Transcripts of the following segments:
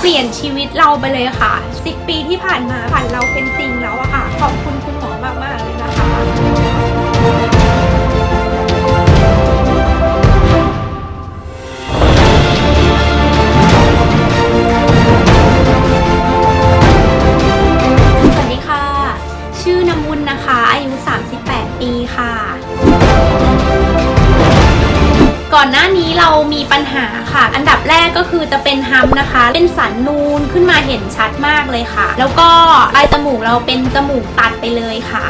เปลี่ยนชีวิตเราไปเลยค่ะ 10 ปีที่ผ่านมาผ่านเราเป็นจริงแล้วอะค่ะ ขอบคุณ ก่อนหน้านี้เรามีปัญหาค่ะ อันดับแรกก็คือจะเป็นฮัมนะคะ เป็นสันนูนขึ้นมาเห็นชัดมากเลยค่ะ แล้วก็ปลายจมูกเราเป็นจมูกตัดไปเลยค่ะ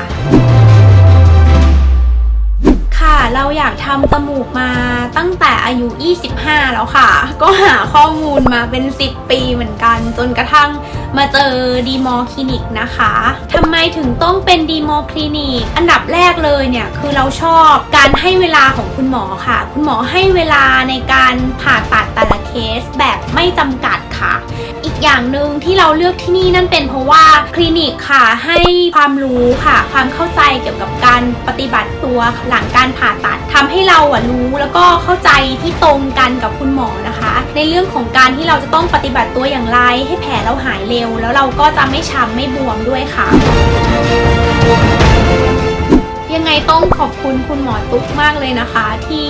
ากทำจมูกมาตั้งแต่อายุ 25 แล้วค่ะ ก็หาข้อมูลมาเป็น 10 ปีเหมือนกัน จนกระทั่งมาเจอดีมอคลินิกนะคะทำไมถึงต้องเป็นดีมอคลินิก อันดับแรกเลยเนี่ย คือเราชอบการให้เวลาของคุณหมอค่ะ คุณหมอให้เวลาในการผ่าตัดแต่ละเคสแบบไม่จำกัด ค่ะ อีกอย่างหนึ่งที่เราเลือกที่นี่นั่นเป็นเพราะว่าคลินิกค่ะให้ความรู้ค่ะ ความเข้าใจเกี่ยวกับการปฏิบัติตัวหลังการผ่าตัดทำให้เราอะรู้แล้วก็เข้าใจที่ตรงกันกับคุณหมอนะคะ ในเรื่องของการที่เราจะต้องปฏิบัติตัวอย่างไร ให้แผลเราหายเร็ว แล้วเราก็จะไม่ช้ำไม่บวมด้วยค่ะยังไงต้องขอบคุณคุณหมอตุ๊กมากเลยนะคะ ที่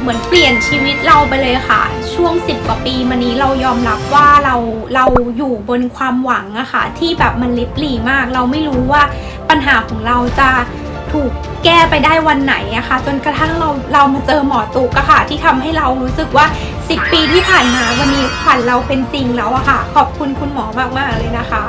เหมือนเปลี่ยนชีวิตเราไปเลยค่ะ ช่วง 10 กว่าปีมานี้เรายอมรับว่าเราเราอยู่บนความหวังอะค่ะ ที่แบบมันลิบหลีมาก เราไม่รู้ว่าปัญหาของเราจะถูกแก้ไปได้วันไหนอะค่ะ จนกระทั่งเราเรามาเจอหมอตุกอะค่ะ ที่ทำให้เรารู้สึกว่า 10 ปีที่ผ่านมาวันนี้ขวัญเราเป็นจริงแล้วอะค่ะ ขอบคุณคุณหมอมากๆเลยนะคะ